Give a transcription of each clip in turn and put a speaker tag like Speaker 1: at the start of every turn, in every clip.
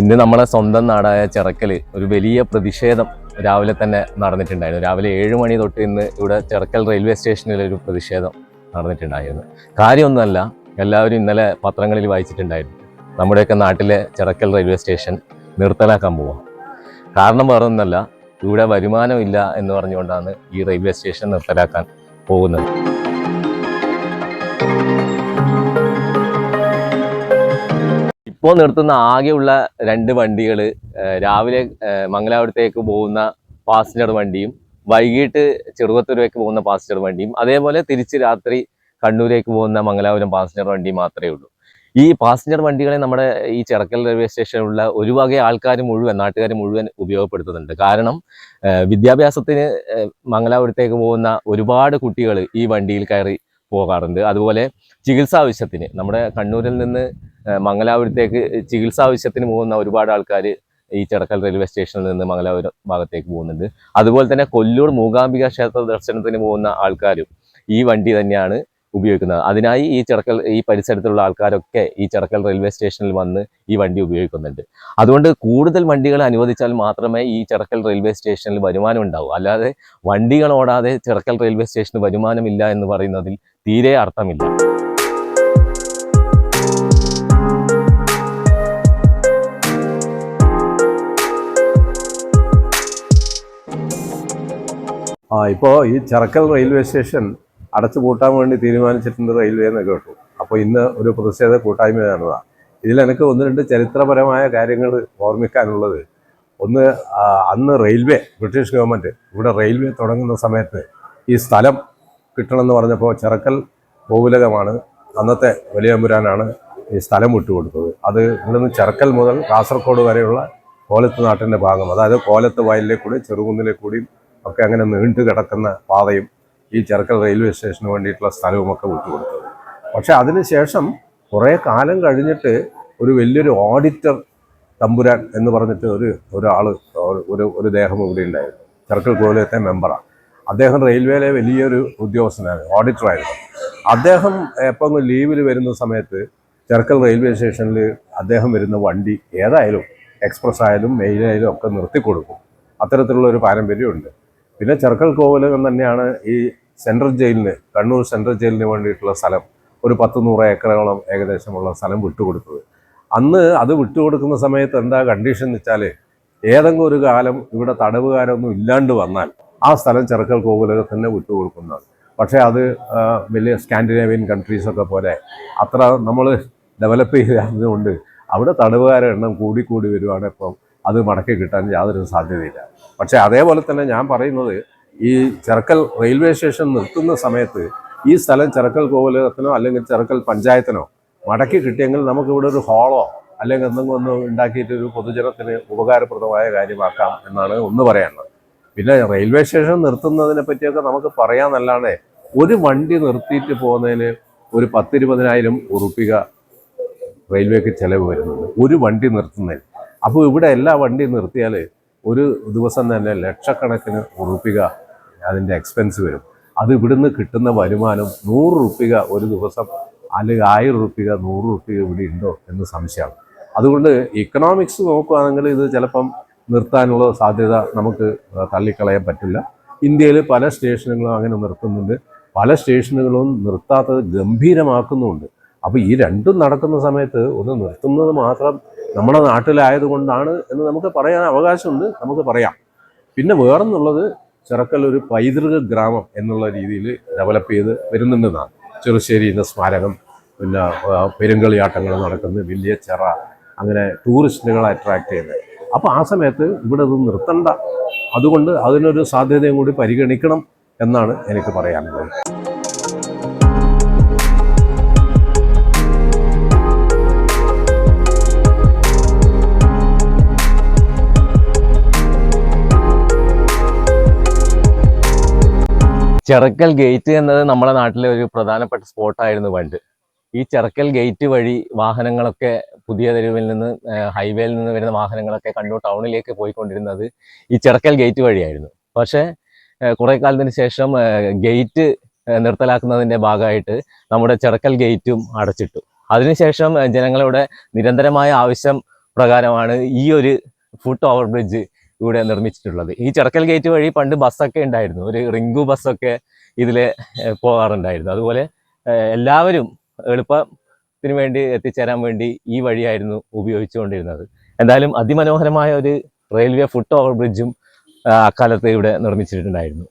Speaker 1: ഇന്ന് നമ്മുടെ സ്വന്തം നാടായ ചിറക്കൽ ഒരു വലിയ പ്രതിഷേധം രാവിലെ തന്നെ നടന്നിട്ടുണ്ടായിരുന്നു. രാവിലെ ഏഴ് മണി തൊട്ട് ഇന്ന് ഇവിടെ ചിറക്കൽ റെയിൽവേ സ്റ്റേഷനിൽ ഒരു പ്രതിഷേധം നടന്നിട്ടുണ്ടായിരുന്നു. കാര്യമൊന്നുമല്ല എല്ലാവരും ഇന്നലെ പത്രങ്ങളിൽ വായിച്ചിട്ടുണ്ടായിരുന്നു. നമ്മുടെയൊക്കെ നാട്ടിലെ ചിറക്കൽ റെയിൽവേ സ്റ്റേഷൻ നിർത്തലാക്കാൻ പോവാം. കാരണം വേറൊന്നല്ല ഇവിടെ വരുമാനമില്ല എന്ന് പറഞ്ഞുകൊണ്ടാണ് ഈ റെയിൽവേ സ്റ്റേഷൻ നിർത്തലാക്കാൻ പോകുന്നത്. ഇപ്പോൾ നിർത്തുന്ന ആകെയുള്ള രണ്ട് വണ്ടികൾ രാവിലെ മംഗലാപുരത്തേക്ക് പോകുന്ന പാസഞ്ചർ വണ്ടിയും വൈകിട്ട് ചെറുവത്തൂരേക്ക് പോകുന്ന പാസഞ്ചർ വണ്ടിയും അതേപോലെ തിരിച്ച് രാത്രി കണ്ണൂരേക്ക് പോകുന്ന മംഗലാപുരം പാസഞ്ചർ വണ്ടി മാത്രമേ ഉള്ളൂ. ഈ പാസഞ്ചർ വണ്ടികളെ നമ്മുടെ ഈ ചിറക്കൽ റെയിൽവേ സ്റ്റേഷനിലുള്ള ഒരു വക ആൾക്കാർ മുഴുവൻ നാട്ടുകാർ മുഴുവൻ ഉപയോഗപ്പെടുത്തുന്നുണ്ട്. കാരണം വിദ്യാഭ്യാസത്തിന് മംഗലാപുരത്തേക്ക് പോകുന്ന ഒരുപാട് കുട്ടികൾ ഈ വണ്ടിയിൽ കയറി പോകാറുണ്ട്. അതുപോലെ ചികിത്സാ ആവശ്യത്തിന് നമ്മുടെ കണ്ണൂരിൽ നിന്ന് മംഗലാപുരത്തേക്ക് ചികിത്സാ ആവശ്യത്തിന് പോകുന്ന ഒരുപാട് ആൾക്കാർ ഈ ചടക്കൽ റെയിൽവേ സ്റ്റേഷനിൽ നിന്ന് മംഗലാപുരം ഭാഗത്തേക്ക് പോകുന്നുണ്ട്. അതുപോലെ തന്നെ കൊല്ലൂർ മൂകാംബിക ക്ഷേത്ര ദർശനത്തിന് പോകുന്ന ആൾക്കാരും ഈ വണ്ടി തന്നെയാണ് ഉപയോഗിക്കുന്നത്. അതിനായി ഈ ചടക്കൽ ഈ പരിസരത്തുള്ള ആൾക്കാരൊക്കെ ഈ ചടക്കൽ റെയിൽവേ സ്റ്റേഷനിൽ വന്ന് ഈ വണ്ടി ഉപയോഗിക്കുന്നുണ്ട്. അതുകൊണ്ട് കൂടുതൽ വണ്ടികൾ അനുവദിച്ചാൽ മാത്രമേ ഈ ചടക്കൽ റെയിൽവേ സ്റ്റേഷനിൽ വരുമാനം ഉണ്ടാവൂ. അല്ലാതെ വണ്ടികൾ ഓടാതെ ചിറക്കൽ റെയിൽവേ സ്റ്റേഷന് വരുമാനമില്ല എന്ന് പറയുന്നതിൽ തീരെ അർത്ഥമില്ല.
Speaker 2: ആ ഇപ്പോൾ ഈ ചിറക്കൽ റെയിൽവേ സ്റ്റേഷൻ അടച്ചു പൂട്ടാൻ വേണ്ടി തീരുമാനിച്ചിട്ടുണ്ട് റെയിൽവേ എന്ന് കേട്ടു. അപ്പോൾ ഇന്ന് ഒരു പ്രതിഷേധ കൂട്ടായ്മ ഇതിൽ എനിക്ക് ഒന്ന് രണ്ട് ചരിത്രപരമായ കാര്യങ്ങൾ ഓർമ്മിക്കാനുള്ളത്. ഒന്ന് അന്ന് റെയിൽവേ ബ്രിട്ടീഷ് ഗവൺമെന്റ് ഇവിടെ റെയിൽവേ തുടങ്ങുന്ന സമയത്ത് ഈ സ്ഥലം കിട്ടണമെന്ന് പറഞ്ഞപ്പോൾ ചിറക്കൽ ഗോകുലകമാണ്. അന്നത്തെ വലിയമ്പുരാനാണ് ഈ സ്ഥലം വിട്ടുകൊടുത്തത്. അത് ഇവിടുന്ന് ചിറക്കൽ മുതൽ കാസർഗോഡ് വരെയുള്ള കോലത്ത് നാട്ടിന്റെ ഭാഗം. അതായത് കോലത്ത് വയലിലെ കൂടി ചെറുകുന്നിലെ കൂടിയും ഒക്കെ അങ്ങനെ നീണ്ടു കിടക്കുന്ന പാതയും ഈ ചെറുക്കൽ റെയിൽവേ സ്റ്റേഷന് വേണ്ടിയിട്ടുള്ള സ്ഥലവുമൊക്കെ വിട്ടുകൊടുത്തത്. പക്ഷെ അതിനുശേഷം കുറേ കാലം കഴിഞ്ഞിട്ട് ഒരു വലിയൊരു ഓഡിറ്റർ തമ്പുരാൻ എന്ന് പറഞ്ഞിട്ട് ഒരു ഒരാൾ ഒരു ഒരു ദേഹം ഇവിടെ ഉണ്ടായിരുന്നു. ചെറുക്കൽ കോലത്തെ മെമ്പറാണ്. അദ്ദേഹം റെയിൽവേയിലെ വലിയൊരു ഉദ്യോഗസ്ഥനായിരുന്നു ഓഡിറ്ററായിരുന്നു. അദ്ദേഹം എപ്പം ലീവിൽ വരുന്ന സമയത്ത് ചെറുക്കൽ റെയിൽവേ സ്റ്റേഷനിൽ അദ്ദേഹം വരുന്ന വണ്ടി ഏതായാലും എക്സ്പ്രസ് ആയാലും മെയിലായാലും ഒക്കെ നിർത്തിക്കൊടുക്കും. അത്തരത്തിലുള്ള ഒരു പാരമ്പര്യമുണ്ട്. പിന്നെ ചെറുക്കൽ കോവിലകം തന്നെയാണ് ഈ സെൻട്രൽ ജയിലിന് കണ്ണൂർ സെൻട്രൽ ജയിലിന് വേണ്ടിയിട്ടുള്ള സ്ഥലം. ഒരു പത്ത് നൂറ് ഏക്കറോളം ഏകദേശമുള്ള സ്ഥലം വിട്ടുകൊടുത്തത്. അന്ന് അത് വിട്ടുകൊടുക്കുന്ന സമയത്ത് എന്താ കണ്ടീഷൻ എന്ന് വെച്ചാൽ ഏതെങ്കിലും ഒരു കാലം ഇവിടെ തടവുകാരൊന്നും ഇല്ലാണ്ട് വന്നാൽ ആ സ്ഥലം ചെറുക്കൽ കോവിലകത്തിന് വിട്ടുകൊടുക്കുന്നതാണ്. പക്ഷേ അത് വലിയ സ്കാൻഡിനേവിയൻ കൺട്രീസൊക്കെ പോലെ അത്ര നമ്മൾ ഡെവലപ്പ് ചെയ്യാത്തതുകൊണ്ട് അവിടെ തടവുകാരുടെ എണ്ണം കൂടി വരുവാണ് ഇപ്പം അത് മടക്കി കിട്ടാൻ യാതൊരു സാധ്യതയില്ല. പക്ഷേ അതേപോലെ തന്നെ ഞാൻ പറയുന്നത് ഈ ചെറുക്കൽ റെയിൽവേ സ്റ്റേഷൻ നിർത്തുന്ന സമയത്ത് ഈ സ്ഥലം ചെറുക്കൽ കോവിലത്തിനോ അല്ലെങ്കിൽ ചെറുക്കൽ പഞ്ചായത്തിനോ മടക്കി കിട്ടിയെങ്കിൽ നമുക്കിവിടെ ഒരു ഹാളോ അല്ലെങ്കിൽ എന്തെങ്കിലും ഒന്ന് ഉണ്ടാക്കിയിട്ട് ഒരു പൊതുജനത്തിന് ഉപകാരപ്രദമായ കാര്യമാക്കാം എന്നാണ് ഒന്ന് പറയാനുള്ളത്. പിന്നെ റെയിൽവേ സ്റ്റേഷൻ നിർത്തുന്നതിനെ പറ്റിയൊക്കെ നമുക്ക് പറയാമെന്നല്ലാണ്ട് ഒരു വണ്ടി നിർത്തിയിട്ട് പോകുന്നതിന് ഒരു പത്തിരുപതിനായിരം ഉറുപ്പിക റെയിൽവേക്ക് ചിലവ് വരുന്നുണ്ട്. ഒരു വണ്ടി നിർത്തുന്നതിന്. അപ്പോൾ ഇവിടെ എല്ലാ വണ്ടിയും നിർത്തിയാൽ ഒരു ദിവസം തന്നെ ലക്ഷക്കണക്കിന് ഉറുപ്പിക അതിന്റെ എക്സ്പെൻസ് വരും. അത് ഇവിടുന്ന് കിട്ടുന്ന വരുമാനം നൂറ് റുപ്പിക ഒരു ദിവസം അല്ലെങ്കിൽ ആയിരം റുപ്പിക നൂറ് റുപ്പിക ഇവിടെ ഉണ്ടോ എന്ന് സംശയമാണ്. അതുകൊണ്ട് ഇക്കണോമിക്സ് നോക്കുകയാണെങ്കിൽ ഇത് ചിലപ്പം നിർത്താനുള്ള സാധ്യത നമുക്ക് തള്ളിക്കളയാൻ പറ്റില്ല. ഇന്ത്യയിൽ പല സ്റ്റേഷനുകളും അങ്ങനെ നിർത്തുന്നുണ്ട്. പല സ്റ്റേഷനുകളും നിർത്താത്തത് ഗംഭീരമാക്കുന്നുമുണ്ട്. അപ്പോൾ ഈ രണ്ടും നടക്കുന്ന സമയത്ത് ഒന്ന് നിർത്തുന്നത് മാത്രം നമ്മുടെ നാട്ടിലായതുകൊണ്ടാണ് എന്ന് നമുക്ക് പറയാൻ അവകാശമുണ്ട് നമുക്ക് പറയാം. പിന്നെ വേറെന്നുള്ളത് ചെറുക്കൽ ഒരു പൈതൃക ഗ്രാമം എന്നുള്ള രീതിയിൽ ഡെവലപ്പ് ചെയ്ത് വരുന്നുണ്ടെന്നാണ്. ചെറുശ്ശേരി എന്ന സ്മാരകം പിന്നെ പെരുങ്കളിയാട്ടങ്ങൾ നടക്കുന്നത് വലിയ ചെറ അങ്ങനെ ടൂറിസ്റ്റുകളെ അട്രാക്ട് ചെയ്യുന്നത്. അപ്പോൾ ആ സമയത്ത് ഇവിടെ ഇത് നിർത്തണ്ട. അതുകൊണ്ട് അതിനൊരു സാധ്യതയും കൂടി പരിഗണിക്കണം എന്നാണ് എനിക്ക് പറയാനുള്ളത്.
Speaker 1: ചിറക്കൽ ഗേറ്റ് എന്നത് നമ്മുടെ നാട്ടിലെ ഒരു പ്രധാനപ്പെട്ട സ്പോട്ടായിരുന്നു പണ്ട് ഈ ചെറക്കൽ ഗേറ്റ് വഴി വാഹനങ്ങളൊക്കെ പുതിയ തെരുവിൽ നിന്ന് ഹൈവേയിൽ നിന്ന് വരുന്ന വാഹനങ്ങളൊക്കെ കണ്ണൂർ ടൗണിലേക്ക് പോയിക്കൊണ്ടിരുന്നത് ഈ ചെറക്കൽ ഗേറ്റ് വഴിയായിരുന്നു. പക്ഷേ കുറേ കാലത്തിന് ശേഷം ഗേറ്റ് നിർത്തലാക്കുന്നതിന്റെ ഭാഗമായിട്ട് നമ്മുടെ ചെറക്കൽ ഗേറ്റും അടച്ചിട്ടു. അതിനുശേഷം ജനങ്ങളുടെ നിരന്തരമായ ആവശ്യം പ്രകാരമാണ് ഈ ഒരു ഫുട് ഓവർ ബ്രിഡ്ജ് ഇവിടെ നിർമ്മിച്ചിട്ടുള്ളത്. ഈ ചിറക്കൽ ഗേറ്റ് വഴി പണ്ട് ബസ്സൊക്കെ ഉണ്ടായിരുന്നു. ഒരു റിങ്കു ബസ്സൊക്കെ ഇതിൽ പോകാറുണ്ടായിരുന്നു. അതുപോലെ എല്ലാവരും എളുപ്പത്തിന് വേണ്ടി എത്തിച്ചേരാൻ വേണ്ടി ഈ വഴിയായിരുന്നു ഉപയോഗിച്ചുകൊണ്ടിരുന്നത്. എന്തായാലും അതിമനോഹരമായ ഒരു റെയിൽവേ ഫുട് ഓവർ ബ്രിഡ്ജും അക്കാലത്ത് ഇവിടെ നിർമ്മിച്ചിട്ടുണ്ടായിരുന്നു.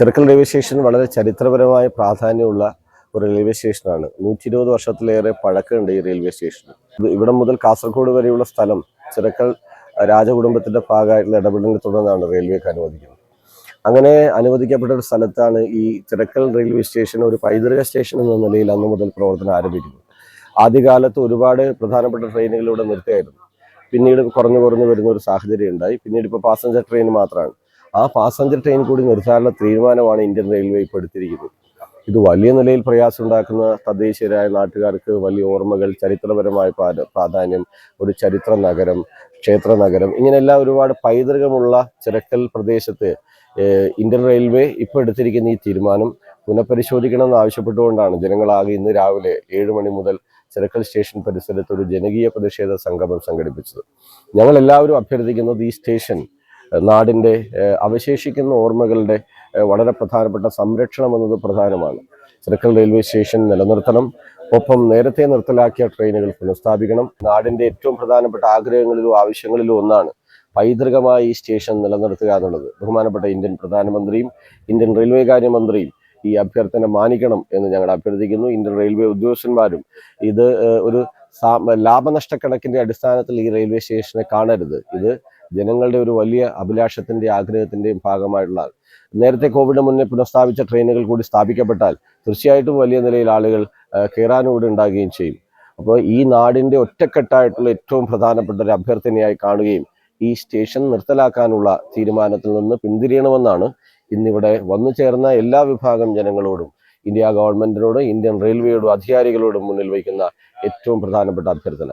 Speaker 3: ചിറക്കൽ റെയിൽവേ സ്റ്റേഷൻ വളരെ ചരിത്രപരമായ പ്രാധാന്യമുള്ള ഒരു റെയിൽവേ സ്റ്റേഷനാണ് നൂറ്റി ഇരുപത് വർഷത്തിലേറെ പഴക്കമുണ്ട് ഈ റെയിൽവേ സ്റ്റേഷന് ഇവിടെ ഇവിടം മുതൽ കാസർഗോഡ് വരെയുള്ള സ്ഥലം ചിറക്കൽ രാജകുടുംബത്തിന്റെ ഭാഗമായിട്ടുള്ള ഇടപെടലിനെ തുടർന്നാണ് റെയിൽവേക്ക് അനുവദിക്കുന്നത്. അങ്ങനെ അനുവദിക്കപ്പെട്ട ഒരു സ്ഥലത്താണ് ഈ ചിറക്കൽ റെയിൽവേ സ്റ്റേഷൻ ഒരു പൈതൃക സ്റ്റേഷൻ എന്ന നിലയിൽ അന്ന് മുതൽ പ്രവർത്തനം ആരംഭിക്കുന്നത്. ആദ്യകാലത്ത് ഒരുപാട് പ്രധാനപ്പെട്ട ട്രെയിനുകളിലൂടെ നിർത്തിയായിരുന്നു. പിന്നീട് കുറഞ്ഞു കുറഞ്ഞു വരുന്ന ഒരു സാഹചര്യം ഉണ്ടായി. പിന്നീട് ഇപ്പോൾ പാസഞ്ചർ ട്രെയിൻ മാത്രമാണ് ആ പാസഞ്ചർ ട്രെയിൻ കൂടി നിർത്താനുള്ള തീരുമാനമാണ് ഇന്ത്യൻ റെയിൽവേ ഇപ്പോൾ എടുത്തിരിക്കുന്നത്. ഇത് വലിയ നിലയിൽ പ്രയാസം ഉണ്ടാക്കുന്ന തദ്ദേശീയരായ നാട്ടുകാർക്ക് വലിയ ഓർമ്മകൾ ചരിത്രപരമായ പ്രാധാന്യം ഒരു ചരിത്ര നഗരം ക്ഷേത്ര നഗരം ഇങ്ങനെയെല്ലാം ഒരുപാട് പൈതൃകമുള്ള ചിരക്കൽ പ്രദേശത്ത് ഇന്ത്യൻ റെയിൽവേ ഇപ്പോൾ എടുത്തിരിക്കുന്ന ഈ തീരുമാനം പുനഃപരിശോധിക്കണമെന്ന് ആവശ്യപ്പെട്ടുകൊണ്ടാണ്. ജനങ്ങളാകെ ഇന്ന് രാവിലെ ഏഴ് മണി മുതൽ ചിരക്കൽ സ്റ്റേഷൻ പരിസരത്ത് ഒരു ജനകീയ പ്രതിഷേധ സംഗമം സംഘടിപ്പിച്ചത്. ഞങ്ങൾ എല്ലാവരും അഭ്യർത്ഥിക്കുന്നത് ഈ സ്റ്റേഷൻ നാടിന്റെ അവശേഷിക്കുന്ന ഓർമ്മകളുടെ വളരെ പ്രധാനപ്പെട്ട സംരക്ഷണം എന്നത് പ്രധാനമാണ്. ചിറക്കൽ റെയിൽവേ സ്റ്റേഷൻ നിലനിർത്തണം. ഒപ്പം നേരത്തെ നിർത്തലാക്കിയ ട്രെയിനുകൾ പുനഃസ്ഥാപിക്കണം. നാടിന്റെ ഏറ്റവും പ്രധാനപ്പെട്ട ആഗ്രഹങ്ങളിലും ആവശ്യങ്ങളിലും ഒന്നാണ് പൈതൃകമായി ഈ സ്റ്റേഷൻ നിലനിർത്തുക എന്നുള്ളത്. ബഹുമാനപ്പെട്ട ഇന്ത്യൻ പ്രധാനമന്ത്രിയും ഇന്ത്യൻ റെയിൽവേ കാര്യമന്ത്രിയും ഈ അഭ്യർത്ഥന മാനിക്കണം എന്ന് ഞങ്ങൾ അഭ്യർത്ഥിക്കുന്നു. ഇന്ത്യൻ റെയിൽവേ ഉദ്യോഗസ്ഥന്മാരും ഇത് ഒരു ലാഭനഷ്ടക്കണക്കിന്റെ അടിസ്ഥാനത്തിൽ ഈ റെയിൽവേ സ്റ്റേഷനെ കാണരുത്. ഇത് ജനങ്ങളുടെ ഒരു വലിയ അഭിലാഷത്തിന്റെ ആഗ്രഹത്തിന്റെയും ഭാഗമായിട്ടുള്ള നേരത്തെ കോവിഡ് മുന്നേ പുനഃസ്ഥാപിച്ച ട്രെയിനുകൾ കൂടി സ്ഥാപിക്കപ്പെട്ടാൽ തീർച്ചയായിട്ടും വലിയ നിലയിൽ ആളുകൾ കയറാനൂടെ ഉണ്ടാകുകയും ചെയ്യും. അപ്പോൾ ഈ നാടിന്റെ ഒറ്റക്കെട്ടായിട്ടുള്ള ഏറ്റവും പ്രധാനപ്പെട്ട ഒരു അഭ്യർത്ഥനയായി കാണുകയും ഈ സ്റ്റേഷൻ നിർത്തലാക്കാനുള്ള തീരുമാനത്തിൽ നിന്ന് പിന്തിരിയണമെന്നാണ് ഇന്നിവിടെ വന്നു ചേർന്ന എല്ലാ വിഭാഗം ജനങ്ങളോടും ഇന്ത്യ ഗവൺമെന്റിനോടും ഇന്ത്യൻ റെയിൽവേയോടും അധികാരികളോടും മുന്നിൽ വയ്ക്കുന്ന ഏറ്റവും പ്രധാനപ്പെട്ട അഭ്യർത്ഥന.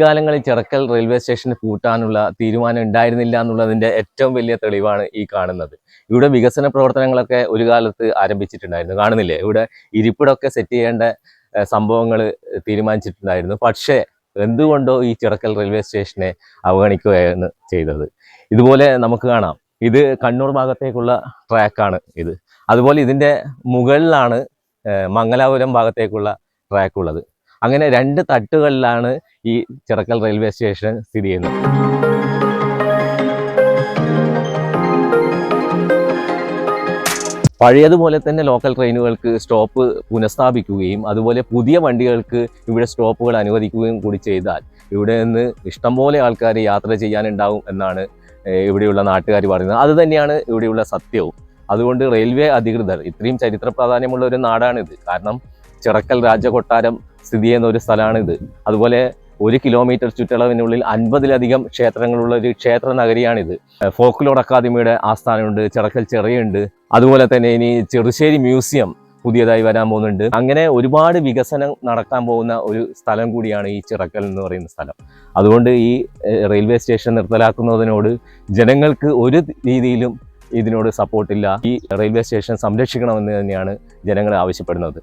Speaker 1: മുൻകാലങ്ങളിൽ ചിറക്കൽ റെയിൽവേ സ്റ്റേഷൻ പൂട്ടാനുള്ള തീരുമാനം ഉണ്ടായിരുന്നില്ല എന്നുള്ളതിന്റെ ഏറ്റവും വലിയ തെളിവാണ് ഈ കാണുന്നത്. ഇവിടെ വികസന പ്രവർത്തനങ്ങളൊക്കെ ഒരു കാലത്ത് ആരംഭിച്ചിട്ടുണ്ടായിരുന്നു. കാണുന്നില്ലേ? ഇവിടെ ഇരിപ്പിടമൊക്കെ സെറ്റ് ചെയ്യേണ്ട സംഭവങ്ങൾ തീരുമാനിച്ചിട്ടുണ്ടായിരുന്നു. പക്ഷേ എന്തുകൊണ്ടോ ഈ ചിറക്കൽ റെയിൽവേ സ്റ്റേഷനെ അവഗണിക്കുകയാണ് ചെയ്തത്. ഇതുപോലെ നമുക്ക് കാണാം. ഇത് കണ്ണൂർ ഭാഗത്തേക്കുള്ള ട്രാക്കാണ് ഇത്. അതുപോലെ ഇതിന്റെ മുകളിലാണ് മംഗലാപുരം ഭാഗത്തേക്കുള്ള ട്രാക്ക് ഉള്ളത് അങ്ങനെ രണ്ട് തട്ടുകളിലാണ് ഈ ചിറക്കൽ റെയിൽവേ സ്റ്റേഷൻ സ്ഥിതി ചെയ്യുന്നത്. പഴയതുപോലെ തന്നെ ലോക്കൽ ട്രെയിനുകൾക്ക് സ്റ്റോപ്പ് പുനഃസ്ഥാപിക്കുകയും അതുപോലെ പുതിയ വണ്ടികൾക്ക് ഇവിടെ സ്റ്റോപ്പുകൾ അനുവദിക്കുകയും കൂടി ചെയ്താൽ ഇവിടെ നിന്ന് ഇഷ്ടംപോലെ ആൾക്കാർ യാത്ര ചെയ്യാനുണ്ടാവും എന്നാണ് ഇവിടെയുള്ള നാട്ടുകാർ പറയുന്നത്. അത് തന്നെയാണ് ഇവിടെയുള്ള സത്യവും. അതുകൊണ്ട് റെയിൽവേ അധികൃതർ ഇത്രയും ചരിത്ര പ്രാധാന്യമുള്ള ഒരു നാടാണിത്. കാരണം ചിറക്കൽ രാജകൊട്ടാരം സ്ഥിതി ചെയ്യുന്ന ഒരു സ്ഥലമാണിത്. അതുപോലെ ഒരു കിലോമീറ്റർ ചുറ്റളവിനുള്ളിൽ അൻപതിലധികം ക്ഷേത്രങ്ങളുള്ള ഒരു ക്ഷേത്ര നഗരിയാണിത്. ഫോക്ലോർ അക്കാദമിയുടെ ആസ്ഥാനമുണ്ട് ചിറക്കൽ ചെറിയുണ്ട്. അതുപോലെ തന്നെ ഇനി ചെറുശ്ശേരി മ്യൂസിയം പുതിയതായി വരാൻ പോകുന്നുണ്ട്. അങ്ങനെ ഒരുപാട് വികസനം നടക്കാൻ പോകുന്ന ഒരു സ്ഥലം കൂടിയാണ് ഈ ചിറക്കൽ എന്ന് പറയുന്ന സ്ഥലം. അതുകൊണ്ട് ഈ റെയിൽവേ സ്റ്റേഷൻ നിർത്തലാക്കുന്നതിനോട് ജനങ്ങൾക്ക് ഒരു രീതിയിലും ഇതിനോട് സപ്പോർട്ടില്ല ഈ റെയിൽവേ സ്റ്റേഷൻ സംരക്ഷിക്കണമെന്ന് തന്നെയാണ് ജനങ്ങൾ ആവശ്യപ്പെടുന്നത്.